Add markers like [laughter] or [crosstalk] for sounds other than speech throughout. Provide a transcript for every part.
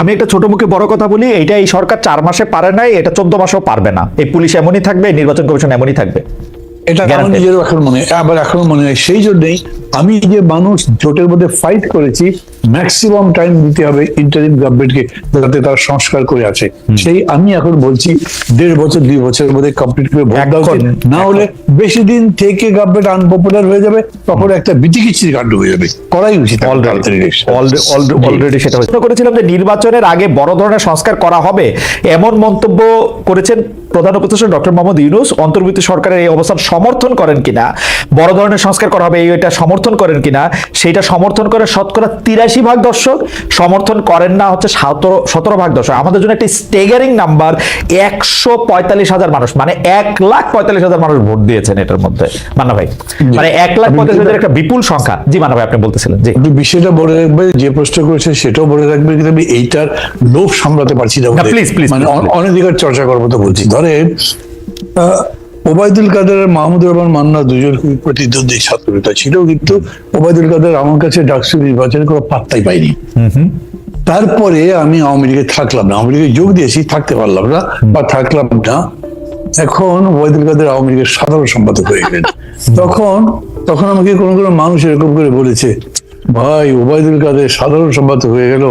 আমি একটা ছোট মুখে বড় কথা বলি এটা এই সরকার চার মাসে পারে নাই এটা চোদ্দ মাসেও পারবে না। এই পুলিশ এমনই থাকবে নির্বাচন কমিশন এমনই থাকবে। এটা আমার নিজেরও এখন মনে হয় আবার এখন মনে হয় সেই জন্যই আমি যে মানুষ জোটের মধ্যে ফাইট করেছি ম্যাক্সিমাম টাইম দিতে হবে ইন্টারিম গভর্নমেন্টকে যাতে তারা সংস্কার করে আছে সেই আমি এখন বলছি দেড় বছর দুই বছরের মধ্যে কমপ্লিট করে ভোট দেওয়া না হলে বেশি দিন থেকে গভর্নমেন্ট আনপপুলার হয়ে যাবে তখন একটা বিতিকিচ্ছির কাণ্ড হয়ে যাবে। করাই উচিত। অলরেডি সেটা হয়েছে। করেছিলাম যে নির্বাচনের আগে বড় ধরনের সংস্কার করা হবে এমন মন্তব্য করেছেন প্রধান উপদেষ্টা ডক্টর মোহাম্মদ ইউনুস। অন্তর্বর্তী সরকারের এই অবস্থান সমর্থন করেন কিনা বড় ধরনের সংস্কার করা হবে এই এটা সমর্থন করেন কিনা সেটা সমর্থন করে শতকরা তিরাশি ভাগ দর্শক সমর্থন করেন না হচ্ছে সতেরো সতেরো ভাগ দর্শক। আমাদের জন্য একটি স্টেগারিং নাম্বার একশো পঁয়তাল্লিশ হাজার মানুষ মানে এক লাখ পঁয়তাল্লিশ হাজার মানুষ ভোট দিয়েছেন এটার মধ্যে। মান্না ভাই মানে এক লাখ পঁয়তাল্লিশ হাজার একটা বিপুল সংখ্যা। জি মান্না ভাই আপনি বলতেছিলেন জি। আপনি বিষয়টা বলে রাখবে যে প্রশ্ন করেছে সেটাও বলে রাখবে কিন্তু আমি এইটার লোভ সামলাতে পারছি না please, please, মানে please, অ- অনধিকার চর্চা করব তো বলছি। ধরে ওবায়দুল কাদের আর মাহমুদুর রহমান মান্না দুজন খুবই প্রতিদ্বন্দ্বী ছাত্র নেতা ছিল কিন্তু ওবায়দুল কাদের আমার কাছে ডাকসু নির্বাচনে কোনো পাত্তাই পাইনি তারপরে আমি আওয়ামী লীগে থাকলাম না আওয়ামী লীগে যোগ দিয়েছি থাকতে পারলাম না বা থাকলাম না। এখন ওবায়দুল কাদের আওয়ামী লীগের সাধারণ সম্পাদক হয়ে গেলেন। তখন তখন আমাকে কোনো কোনো মানুষ এরকম করে বলেছে ভাই ওবায়দুল কাদের সাধারণ সম্পাদক হয়ে গেল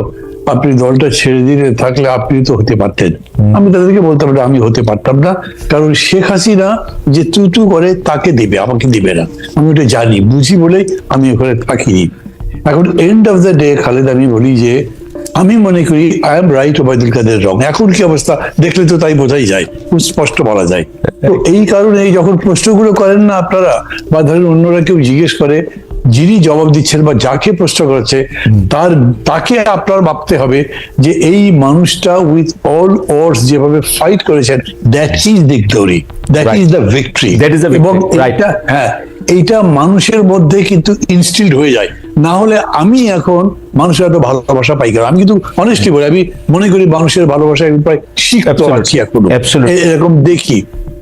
আপনি দলটা ছেড়ে দিলে থাকলে আপনি তো হতে পারতেন। আমি তাদেরকে বলতাম না, আমি হতে পারতাম না। কারণ শেখ হাসিনা যে তুতু করে তাকে দেবে, আমাকে দিবে না। আমি ওটা জানি, বুঝি বলেই আমি ওখানে থাকিনি। এখন end of the day Khaled, আমি বলি যে, আমি মনে করি I am right Obaidul Quader wrong এখন কি অবস্থা? দেখলে তো তাই বোঝাই যায়, খুব স্পষ্ট বলা যায়। তো এই কারণে যখন প্রশ্নগুলো করেন না আপনারা, বা ধরেন অন্যরা কেউ জিজ্ঞেস করে যিনি জবাব দিচ্ছেন বা যাকে প্রশ্ন করেছে তার তাকে আপনার ভাবতে হবে যে এই মানুষটা উইথ অল ওয়ার্স যেভাবে ফাইট করেছেন that is the glory that is the victory That is the এবং. এইটা হ্যাঁ এইটা মানুষের মধ্যে কিন্তু ইনস্টিল্ড হয়ে যায়। না হলে আমি এখন মানুষের এত ভালোবাসা পাই কেন? আমি কিন্তু অনেস্টলি বলি আমি মনে করি মানুষের ভালোবাসা আমি প্রায় শিখতে পারছি এখনও। এরকম দেখি।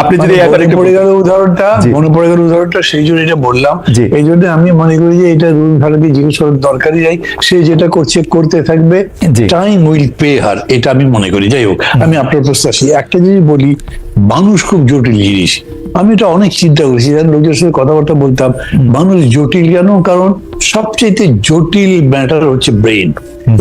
আপনি যদি মানে পড়ে গেল উদাহরণটা মনে পড়ে গেল উদাহরণটা সেই জন্য এটা বললাম। এই জন্য আমি মনে করি যে এটা রুল জিজ্ঞেস করার দরকারই নাই। সে যেটা করছে করতে থাকবে। টাইম উইল পে হার এটা আমি মনে করি। যাই হোক আমি আপনার একটা জিনিস বলি মানুষ খুব জটিল জিনিস। আমি এটা অনেক চিন্তা করেছি। লোকের সাথে কথাবার্তা বলতাম মানুষ জটিল কেন? কারণ সবচেয়ে জটিল ম্যাটার হচ্ছে ব্রেন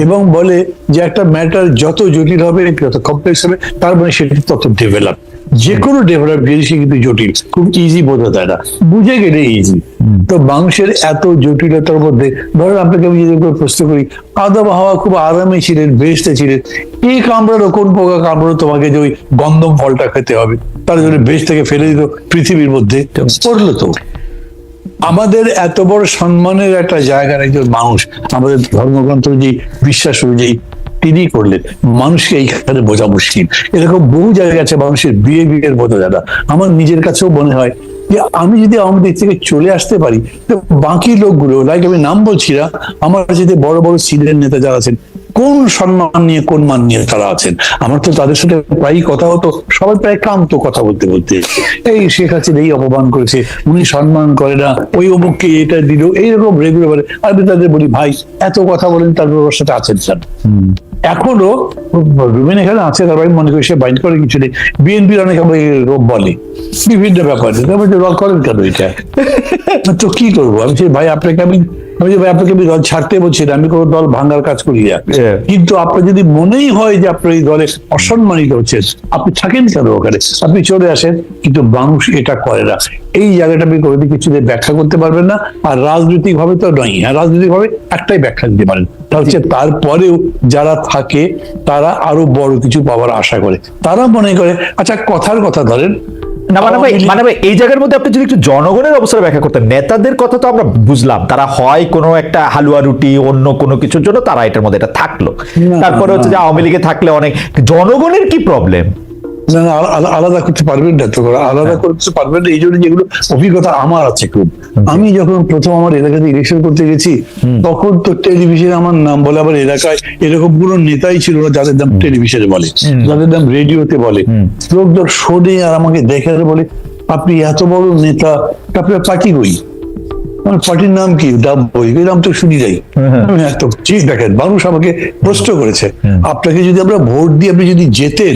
এবং বলে যে একটা ম্যাটার যত জটিল হবে যত কমপ্লেক্স হবে তার মানে সেটা তত ডেভেলপ যে কোনো ডেভেলপ জিনিসই কিন্তু জটিল। খুব ইজি বোঝা যায় না। বুঝে গেলে ইজি তো মানুষের এত জটিলতার মধ্যে, ধরেন আপনাকে আমি যদি প্রশ্ন করি, আদম হাওয়া খুব আরামে ছিলেন বেস্টে ছিলেন কে কামড়ালো কোন পোকা কামড়ালো তোমাকে যে ওই গন্ধম ফলটা খেতে হবে? তার জন্য বেশ থেকে ফেলে দিল পৃথিবীর মধ্যে। পড়ল তো। আমাদের এত বড় সম্মানের একটা জায়গার একজন মানুষ। আমাদের ধর্মগ্রন্থ যে বিশ্বাস অনুযায়ী তিনি করলেন। মানুষকে এইখানে বোঝা মুশকিল। এরকম বহু জায়গা আছে মানুষের বিয়ে বিয়ের বোঝা না আমার নিজের কাছেও মনে হয় যে আমি যদি আমার দিক থেকে চলে আসতে পারি, তো বাকি লোকগুলো লাইক আমি নাম বলছি না, আমার যদি বড় বড় সিনিয়র নেতা যারা আছেন কোন সম্মান নিয়ে কোন মান নিয়ে তারা আছেন? আমার তো তাদের সাথে প্রায়ই কথা হতো সবাই প্রায় কান্ত কথা বলতে বলতে। এই শেখ হাসিনা এই অপমান করেছে উনি সম্মান করে না ওই অমুককে এটা দিল এইরকম রেগুলার আমি তাদের বলি ভাই এত কথা বলেন তারপর ওর সাথে আছেন স্যার। এখনও রুমেন এখানে আছে তারপর আমি মনে করি সে বাইন্ড করে কিছু নেই। বিএনপির অনেক এরকম বলে বিভিন্ন ব্যাপারে। তারপর রল করেন কেন এটা? তো কি করব? আমি ভাই আপনাকে আমি আমি যে ভাই আপনাকে আমি দল ছাড়তে বলছি না আমি কোনো দল ভাঙার কাজ করি না। কিন্তু আপনার যদি মনেই হয় যে আপনার এই দলে অসম্মানিত হচ্ছেন আপনি থাকেন কেন ওখানে? আপনি চলে আসেন কিন্তু মানুষ এটা করে না। এই জায়গাটা আপনি কোনো কিছু দিয়ে ব্যাখ্যা করতে পারবেন না আর রাজনৈতিক ভাবে তো নয়। হ্যাঁ রাজনৈতিক ভাবে একটাই ব্যাখ্যা দিতে পারেন। তা হচ্ছে তারপরেও যারা থাকে তারা আরও বড় কিছু পাওয়ার আশা করে। তারা মনে করে আচ্ছা কথার কথা ধরেন না মানে ভাই মানে ভাই এই জায়গার মধ্যে আপনি যদি একটু জনগণের অবস্থা ব্যাখ্যা করতেন নেতাদের কথা তো আমরা বুঝলাম তারা হয় কোনো একটা হালুয়া রুটি অন্য কোনো কিছুর জন্য তারা এটার মধ্যে এটা থাকল। তারপরে হচ্ছে যে আওয়ামী লীগে থাকলে অনেক জনগণের কি প্রবলেম না আলাদা করতে পারবেন না তো আলাদা হ্যাঁ। করতে পারবেন না এই জন্য যেগুলো অভিজ্ঞতা আমার আছে খুব। আমি যখন প্রথম আমার এলাকাতে ইলেকশন করতে গেছি তখন তো টেলিভিশনে আমার নাম বলে আবার এলাকায় এরকম কোনো নেতাই ছিল না যাদের নাম টেলিভিশনে বলে যাদের নাম রেডিওতে বলে। লোকজন শোনে আর আমাকে দেখে বলে আপনি এত বড় নেতা তা আপনার পার্টি কই? আমার পার্টির নাম কি? ডাব বই। নাম তো শুনি যাই আমি এত ঠিক দেখেন মানুষ আমাকে প্রশ্ন করেছে। আপনাকে যদি আমরা ভোট দিয়ে আপনি যদি জেতেন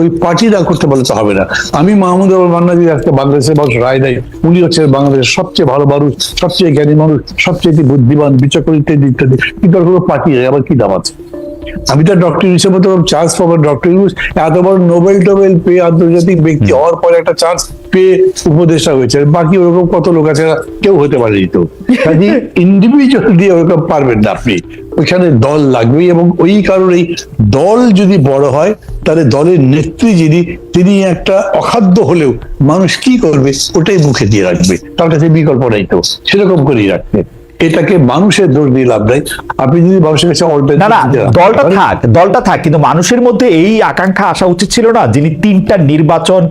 ওই পার্টি না করতে পারলে তো হবে না। আমি মাহমুদ আবুল মান্নাজি একটা বাংলাদেশের মানুষ, রায় দেয় উনি হচ্ছে বাংলাদেশের সবচেয়ে ভালো মানুষ, সবচেয়ে জ্ঞানী মানুষ, সবচেয়ে বুদ্ধিমান বিচক্ষণ ইত্যাদি ইত্যাদি। কিন্তু কোনো পার্টি আবার কি দাম আছে? আমি তো ডক্টর ইউসের মতো চান্স পাবো ডক্টর এত বড় নোবেল টোবেল পেয়ে আন্তর্জাতিক ব্যক্তি হওয়ার পরে একটা চান্স পেয়ে উপদেষ্টা হয়েছে। বাকি ওরকম কত লোক আছে কেউ হতে পারেনি তো। কাজে ইন্ডিভিজুয়াল দিয়ে ওরকম পারবেন না আপনি। ওইখানে দল লাগবেই এবং ওই কারণেই দল যদি বড় হয় তাহলে দলের নেত্রী যিনি তিনি একটা অখাদ্য হলেও মানুষ কি করবে ওটাই মুখে দিয়ে রাখবে। তার কাছে বিকল্প নাই তো। সেরকম করেই রাখবে। এটাকে মানুষের দোষ দিয়ে লাভ নাই। আপনি যদি মানুষের কাছে না না দলটা থাক দলটা থাক কিন্তু মানুষের মধ্যে এই আকাঙ্ক্ষা আসা উচিত ছিল না যিনি তিনটা নির্বাচন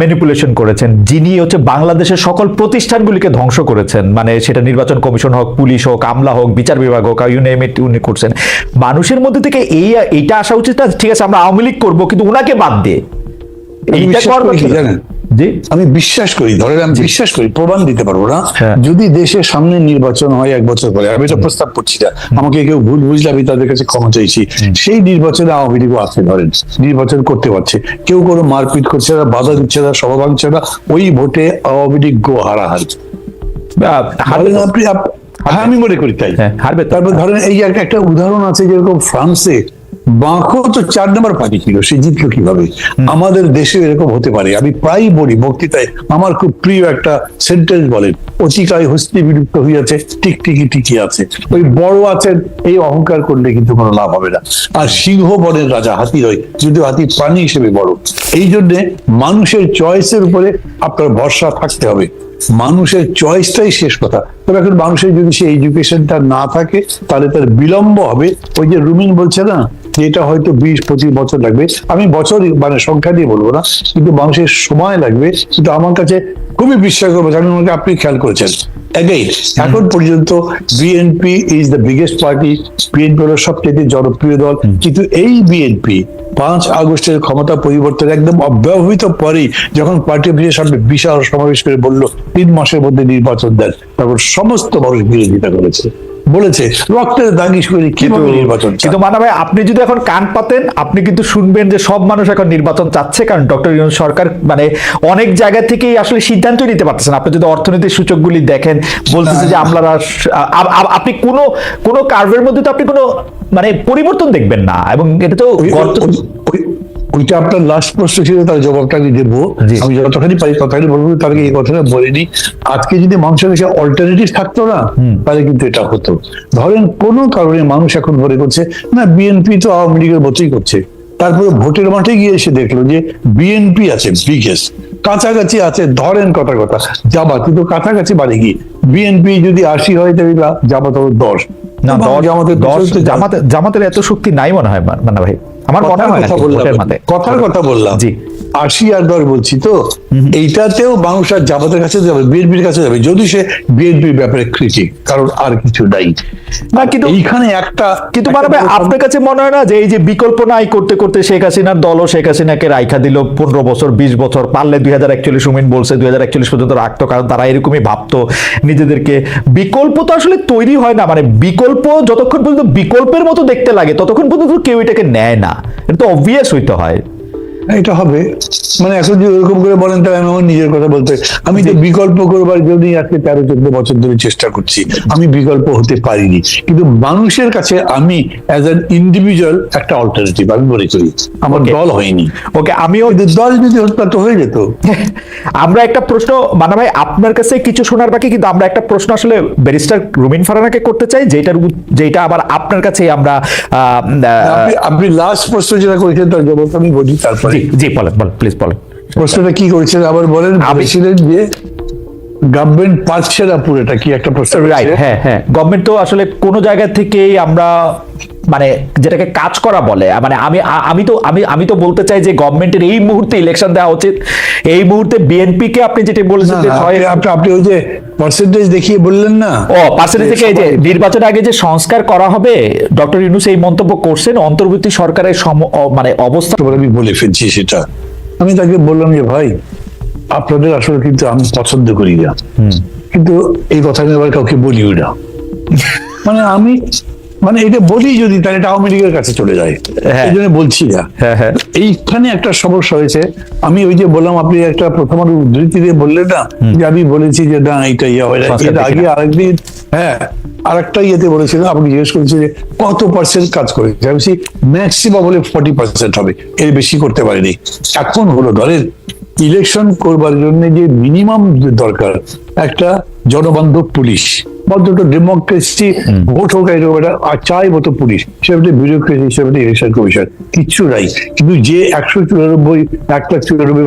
ম্যানিপুলেশন করেছেন যিনি হচ্ছে বাংলাদেশের সকল প্রতিষ্ঠানগুলিকে ধ্বংস করেছেন মানে সেটা নির্বাচন কমিশন হোক পুলিশ হোক আমলা হোক বিচার বিভাগ হোক ইউনেমিট উনি করছেন। মানুষের মধ্যে থেকে এই এইটা আসা উচিত না ঠিক আছে আমরা আওয়ামী লীগ করব কিন্তু ওনাকে বাদ দিয়ে। এইটা করব কি? জানেন? জি? আমি বিশ্বাস করি ধরেন আমি বিশ্বাস করি প্রমাণ দিতে পারব না। হ্যাঁ। যদি দেশের সামনে নির্বাচন হয় এক বছর পরে আমি এটা প্রস্তাব করছি না আমাকে কেউ ভুল বুঝলে আমি তাদের কাছে ক্ষমা চাইছি। সেই নির্বাচনে আওয়ামী লীগও আছে ধরেন নির্বাচন করতে পারছে। কেউ কোনো মারপিট করছে না বাধা দিচ্ছে না সভা ভাঙছে না ওই ভোটে আওয়ামী লীগ গো ধরেন তো। আপনি হ্যাঁ আমি মনে করি তাই। হ্যাঁ, হারবে তারপর ধরেন এই একটা একটা উদাহরণ আছে যেরকম ফ্রান্সে বাঁকো তো চার নম্বর পার্টি ছিল সে জিতলো কীভাবে? আমাদের দেশে এরকম হতে পারে। আমি প্রায়ই বলি বক্তৃতায় আমার খুব প্রিয় একটা সেন্টেন্স বলেন অতিকায় হস্তি বিলুপ্ত হইয়াছে টিকটিকি টিকি আছে। ওই বড় আছেন এই অহংকার করলে কিন্তু কোনো লাভ হবে না। আর সিংহ বনের রাজা হাতি রয় যদিও হাতি প্রাণী হিসেবে বড়। এই জন্যে মানুষের চয়েসের উপরে আপনার ভরসা থাকতে হবে। মানুষের চয়েসটাই শেষ কথা। তবে এখন মানুষের যদি সেই এডুকেশনটা না থাকে তাহলে তার বিলম্ব হবে। ওই যে রুমিন বলছে না এটা হয়তো বিশ পঁচিশ বছর লাগবে। আমি বছর মানে সংখ্যা দিয়ে বলব না কিন্তু মানুষের সময় লাগবে। কিন্তু আমার কাছে খুবই বিশ্বাস করব আমি মনে আপনি খেয়াল করেছেন। এখন পর্যন্ত BNP is the biggest party BNP হলো সবচেয়ে জনপ্রিয় দল। কিন্তু এই বিএনপি পাঁচ আগস্টের ক্ষমতা পরিবর্তন একদম অব্যবহৃত পরেই যখন পার্টি অফিসের সামনে বিশাল সমাবেশ করে বলল তিন মাসের মধ্যে নির্বাচন দেন তখন সমস্ত মানুষ বিরোধিতা করেছে। বলেছে রক্তের দাগিস করে কীভাবে নির্বাচন কিন্তু মানা ভাই আপনি যদি এখন কান পাতেন আপনি কিন্তু শুনবেন যে সব মানুষ এখন নির্বাচন চাচ্ছে কারণ ডক্টর ইউনুস সরকার মানে অনেক জায়গা থেকেই আসলে সিদ্ধান্ত নিতে পারতেছেন। আপনি যদি অর্থনৈতিক সূচকগুলি দেখেন বলতেছে যে আমলারা আ- আ- আপনি কোনো কোনো কার্ভের মধ্যে তো আপনি কোনো মানে পরিবর্তন দেখবেন না। এবং এটা তো ওইটা আপনার লাস্ট প্রশ্ন ছিল তার জবাবটা আমি দেবো। আমি যতখানি পারি ততখানি বলব তার এই কথাটা বলিনি আজকে যদি মানুষের কাছে অল্টারনেটিভ থাকতো না তাহলে কিন্তু এটা হতো। ধরেন কোনো কারণে মানুষ এখন মনে করছে না বিএনপি তো আওয়ামী লীগের মতোই করছে। তারপরে ভোটের মাঠে গিয়ে এসে দেখল যে বিএনপি আছে বিগেস্ট কাছাকাছি আছে ধরেন কথা কথা যাবা কিন্তু কাছাকাছি বাড়ি গিয়ে। বিএনপি যদি আশি হয় তাহলে জামাত হলো দশ। না দশ জামাতের দশ পিছনে তো জামাতে জামাতের এত শক্তি নাই মনে হয় মা- মান্না ভাই আমার হয় কথা মাঠে? কথার কথা বললাম। জি। আশি বলছি তো এইটাতেও মানুষ আর জামাতের কাছে যাবে বিএনপির কাছে যাবে যদি সে বিএনপির ব্যাপারে ক্রিটিক কারণ আর কিছু নাই। না কিন্তু এইখানে একটা কিন্তু মানে আপনার কাছে মনে হয় না যে এই যে বিকল্প নাই করতে করতে শেখ হাসিনার দলও শেখ হাসিনাকে রাইখা দিল পনেরো বছর বিশ বছর পারলে দুই হাজার একচল্লিশ উমিন বলছে দুই হাজার একচল্লিশ পর্যন্ত রাখতো কারণ তারা এরকমই ভাবতো নিজেদেরকে। বিকল্প তো আসলে তৈরি হয় না মানে বিকল্প যতক্ষণ পর্যন্ত বিকল্পের মতো দেখতে লাগে ততক্ষণ পর্যন্ত কেউ এটাকে নেয় না। এটা তো অবভিয়াস হইতে হয়। এটা হবে। মানে এখন যদি ওরকম করে বলেন তাহলে আমি আমার নিজের কথা বলতে আমি তো বিকল্প করবার জন্যই আজকে তেরো চোদ্দ বছর ধরে চেষ্টা করছি। আমি বিকল্প হতে পারিনি। কিন্তু মানুষের কাছে আমি অ্যাজ অ্যান ইন্ডিভিজুয়াল একটা অল্টারনেটিভ আমি মনে করি। আমার দল হয়নি। ওকে আমিও দল যদি হতো তা হয়ে যেত। [laughs] আমরা একটা প্রশ্ন মানা ভাই আপনার কাছে কিছু শোনার বাকি? কিন্তু আমরা একটা প্রশ্ন আসলে ব্যারিস্টার রুমিন ফারানাকে করতে চাই যেটার যেটা আবার আপনার কাছে আমরা আহ, আহ, আপনি আপনি লাস্ট প্রশ্ন যেটা করেছেন তার জবাব আমি বলি তারপরে জি জি বলেন বলেন প্লিজ বলেন। প্রশ্নটা কি করেছেন? আবার বলেন আমি- ছিলেন যে গভর্নমেন্ট পাচ্ছে না পুরোটা কি একটা প্রশ্ন রাইট হ্যাঁ হ্যাঁ। গভর্নমেন্ট তো আসলে কোনো জায়গা থেকেই আমরা মানে যেটাকে কাজ করা বলে মানে আমি আমি তো আমি আমি তো বলতে চাই যে গভর্নমেন্টের এই মুহূর্তে ইলেকশন দেওয়া উচিত। এই মুহূর্তে বিএনপি কে আপনি যেটা বলেছেন যে আপনি- আপনি ওই যে পার্সেন্টেজ দেখিয়ে বললেন না? ও পার্সেন্টেজ থেকে যে নির্বাচনের আগে যে সংস্কার করা হবে ডক্টর ইউনুস এই মন্তব্য করছেন অন্তর্বর্তী সরকারের মানে অবস্থা আমি বলে ফেলছি সেটা। আমি তাকে বললাম যে ভাই আপনাদের আসলে কিন্তু আমি পছন্দ করি না। কিন্তু এই কথা আমি আবার কাউকে বলিও না। মানে আমি মানে এটা বলি যদি তাহলে এটা আওয়ামী লীগের কাছে চলে যায়। হ্যাঁ। এই জন্য বলছি না। হ্যাঁ হ্যাঁ। এইখানে একটা সমস্যা হয়েছে। আমি ওই যে বললাম আপনি একটা প্রথম উদ্ধৃতি দিয়ে বললেন না যে আমি বলেছি যে না এটা ইয়ে হয় এর আগে আরেকদিন হ্যাঁ আরেকটা ইয়েতে বলেছিল আপনি জিজ্ঞেস করেছেন যে কত পার্সেন্ট কাজ করেছে। আমি ম্যাক্সিমাম হলে ফর্টি পার্সেন্ট হবে। এর বেশি করতে পারেনি। এখন হলো ধরেন ইলেকশন করবার জন্য যে মিনিমাম দরকার একটা জনবান্ধব পুলিশ। বদ্ধত ডেমোক্রেসি ভোট হোক এরকম একটা আর চাই মতো পুলিশ সেটা বিউরোক্রেসি সেটা ইলেকশন কমিশন কিচ্ছু নাই। কিন্তু যে একশো চুরানব্বই এক লাখ চুরানব্বই